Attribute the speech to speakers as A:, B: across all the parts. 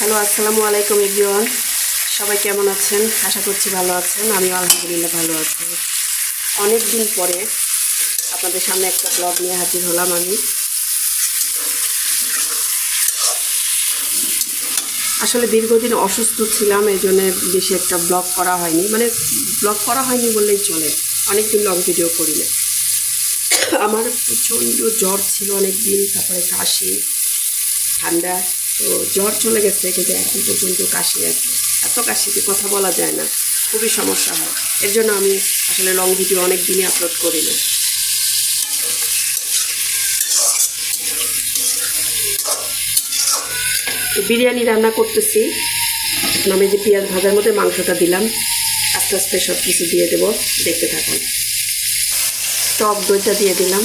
A: Hello, আসসালামু আলাইকুম everyone. সবাই কেমন আছেন? আশা করছি ভালো আছেন। আমিও আলহামদুলিল্লাহ ভালো আছি। অনেক দিন পরে আপনাদের সামনে একটা ব্লগ নিয়ে হাজির হলাম আমি। আসলে দীর্ঘদিন অসুস্থ ছিলাম এই জন্য বেশি একটা ব্লগ করা হয়নি। মানে ব্লগ করা হয়নি বললেই চলে। অনেকদিন লং ভিডিও করি না। আমার প্রচণ্ড জ্বর ছিল অনেক দিন তারপরে কাশি, ঠান্ডা। তো জ্বর চলে গেছে, কিন্তু এখন পর্যন্ত কাশি আছে। এত কাশিতে কথা বলা যায় না, খুবই সমস্যা হয়। এর জন্য আমি আসলে লং ভিডিও অনেক দিনই আপলোড করি না। তো বিরিয়ানি রান্না করতেছি। আমি যে পেঁয়াজ ভাজার মধ্যে মাংসটা দিলাম, আস্তে আস্তে সব কিছু দিয়ে দেবো। দেখতে থাকুন। টক দইটা দিয়ে দিলাম।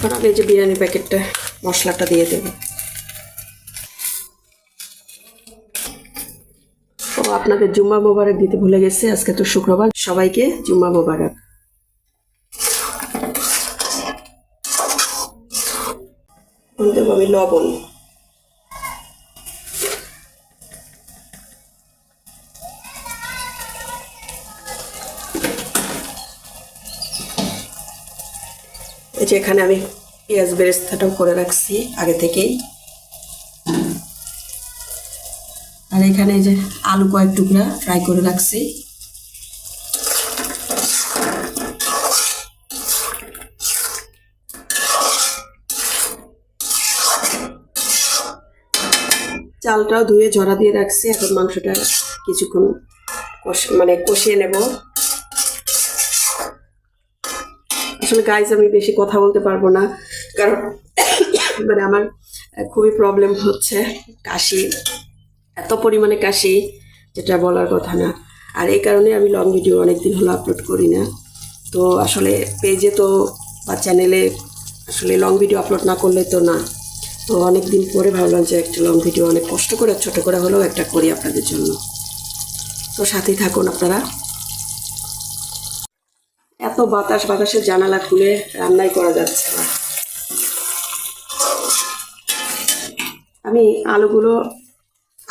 A: এই যে বিরিয়ানি প্যাকেটটা, মশলাটা দিয়ে দেব। ও, আপনাদের জুম্মা মোবারক দিতে ভুলে গেছে, আজকে তো শুক্রবার। সবাইকে জুম্মা মোবারক। আমি লবণ। যে এখানে আমি পেঁয়াজ বেরেস্তাটাও করে রাখছি আগে থেকেই। আর এখানে যে আলু কয়েক টুকরা ফ্রাই করে রাখছি। চালটাও ধুয়ে ঝরা দিয়ে রাখছি, এখন মাংসটা কিছুক্ষণ কষ মানে কষিয়ে নেব। আসলে গাইজ আমি বেশি কথা বলতে পারব না। কারণ মানে আমার খুবই প্রবলেম হচ্ছে কাশি। এত পরিমাণে কাশি, যেটা বলার কথা না। আর এই কারণে আমি লং ভিডিও অনেক দিন হলো আপলোড করি না। তো আসলে পেজে তো, বা চ্যানেলে আসলে লং ভিডিও আপলোড না করলে তো না। তো অনেক দিন পরে ভাবলাম যে একটা লং ভিডিও অনেক কষ্ট করে, ছোট করে হলেও একটা করি আপনাদের জন্য। তো সাথেই থাকুন আপনারা। বাতাস, বাতাসের জানালা খুলে রান্নাই করা যাচ্ছে না। আমি আলুগুলো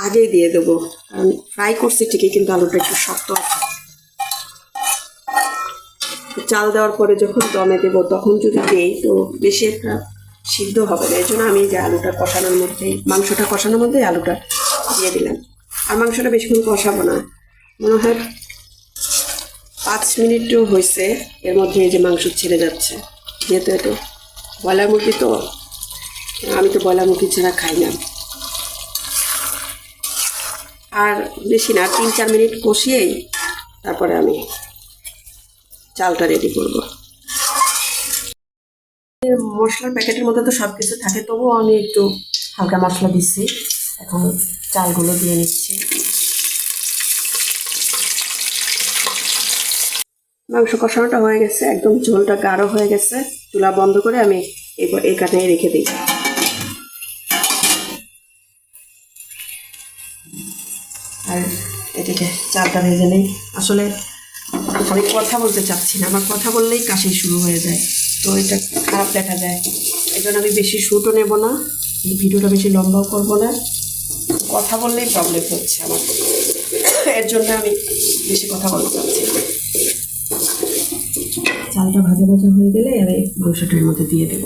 A: আগেই দিয়ে দেবো। কারণ ফ্রাই করছি ঠিকই, কিন্তু আলুটা একটু শক্ত আছে চাল দেওয়ার পরে যখন দমে দেবো, তখন যদি দেই, তো বেশি একটা সিদ্ধ হবে না। এই জন্য আমি যে আলুটা কষানোর মধ্যেই, মাংসটা কষানোর মধ্যেই আলুটা দিয়ে দিলাম। আর মাংসটা বেশিক্ষণ কষাবো না। মনে হয় পাঁচ মিনিটও হয়েছে এর মধ্যে এই যে মাংস ছেড়ে যাচ্ছে। যেহেতু এটা ব্রয়লার মুরগি তো, আমি তো ব্রয়লার মুরগি ছাড়া খাই না। আর বেশি না, তিন চার মিনিট কষিয়েই তারপরে আমি চালটা রেডি করব। মশলার প্যাকেটের মধ্যে তো সব কিছু থাকে, তবুও আমি একটু হালকা মশলা দিচ্ছি। এখন চালগুলো দিয়ে নিচ্ছি। মাংস কষানোটা হয়ে গেছে, একদম ঝোলটা গাঢ় হয়ে গেছে। চুলা বন্ধ করে আমি এবার এখানে রেখে দিই। আর এটাকে চালটা ভেজে নেই। আসলে আমি কথা বলতে চাচ্ছি না, আমার কথা বললেই কাশি শুরু হয়ে যায়। তো এটা খারাপ দেখা যায়। এই জন্য আমি বেশি শ্যুটও নেব না ভিডিওটা বেশি লম্বাও করব না। কথা বললেই প্রবলেম হচ্ছে আমার। এর জন্য আমি বেশি কথা বলতে চাচ্ছি চালটা ভাজা ভাজা হয়ে গেলে আমি মাংসটার মধ্যে দিয়ে দেব।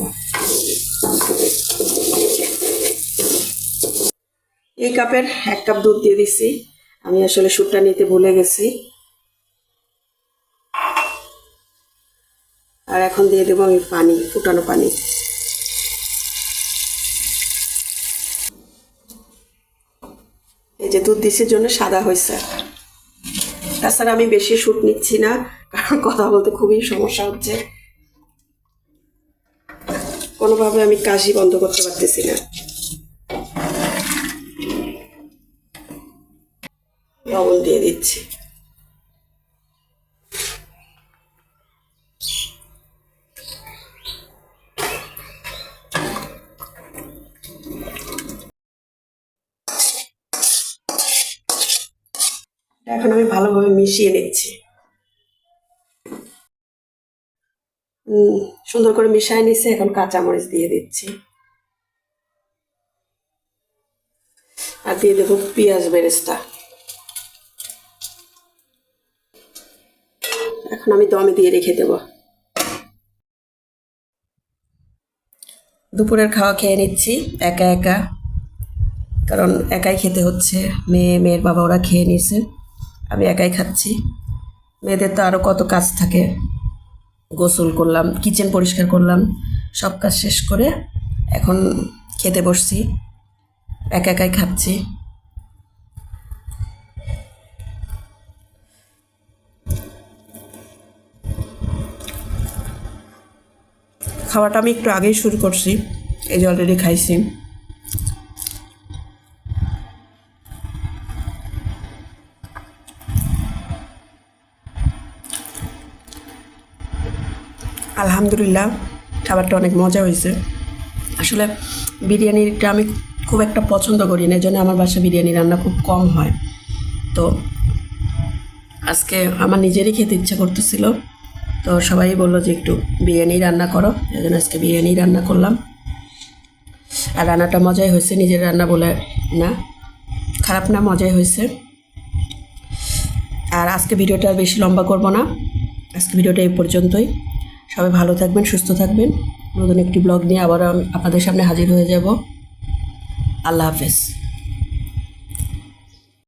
A: এই কাপের এক কাপ দুধ দিয়ে দিছি। আমি আসলে সুটটা নিতে ভুলে গেছি। আর এখন দিয়ে দেবো আমি পানি, ফুটানো পানি। এই যে দুধ দিছির জন্য সাদা হয়েছে। তাছাড়া আমি বেশি শ্যুট নিচ্ছি না, কারণ কথা বলতে খুবই সমস্যা হচ্ছে। কোনোভাবে আমি কাশি বন্ধ করতে পারতেছি না। দিয়ে দিচ্ছি। এখন আমি ভালোভাবে মিশিয়ে নিচ্ছি। সুন্দর করে মিশাই নিছি এখন কাঁচামরিচ দিয়ে দিচ্ছি। আর দিয়ে দেবো পেঁয়াজ বেরেস্তা। এখন আমি দমে দিয়ে রেখে দেব। দুপুরের খাওয়া খেয়ে নিচ্ছি, একা একা। কারণ একাই খেতে হচ্ছে, মেয়ে, মেয়ের বাবা ওরা খেয়ে নিয়েছে। আমি একাই খাচ্ছি। মেয়েদের তো আরও কত কাজ থাকে। গোসল করলাম কিচেন পরিষ্কার করলাম, সব কাজ শেষ করে এখন খেতে বসছি। একা একাই খাচ্ছি। খাওয়াটা আমি একটু আগেই শুরু করছি, এই যে খাইছি। আলহামদুলিল্লাহ, খাবারটা অনেক মজা হয়েছে। আসলে বিরিয়ানিটা আমি খুব একটা পছন্দ করি না এই জন্য আমার বাসায় বিরিয়ানি রান্না খুব কম হয়। তো আজকে আমার নিজেরই খেতে ইচ্ছা করতেছিল, তো সবাই বলল যে একটু বিরিয়ানি রান্না করো এই জন্য আজকে বিরিয়ানি রান্না করলাম। আর রান্নাটা মজাই হয়েছে, নিজের রান্না বলে না, খারাপ না, মজাই হয়েছে। আর আজকে ভিডিওটা বেশি লম্বা করব না, আজকে ভিডিওটা এই পর্যন্তই। সবাই ভালো থাকবেন, সুস্থ থাকবেন। নতুন একটি ব্লগ নিয়ে আবার আপনাদের সামনে হাজির হয়ে যাব। আল্লাহ হাফেজ।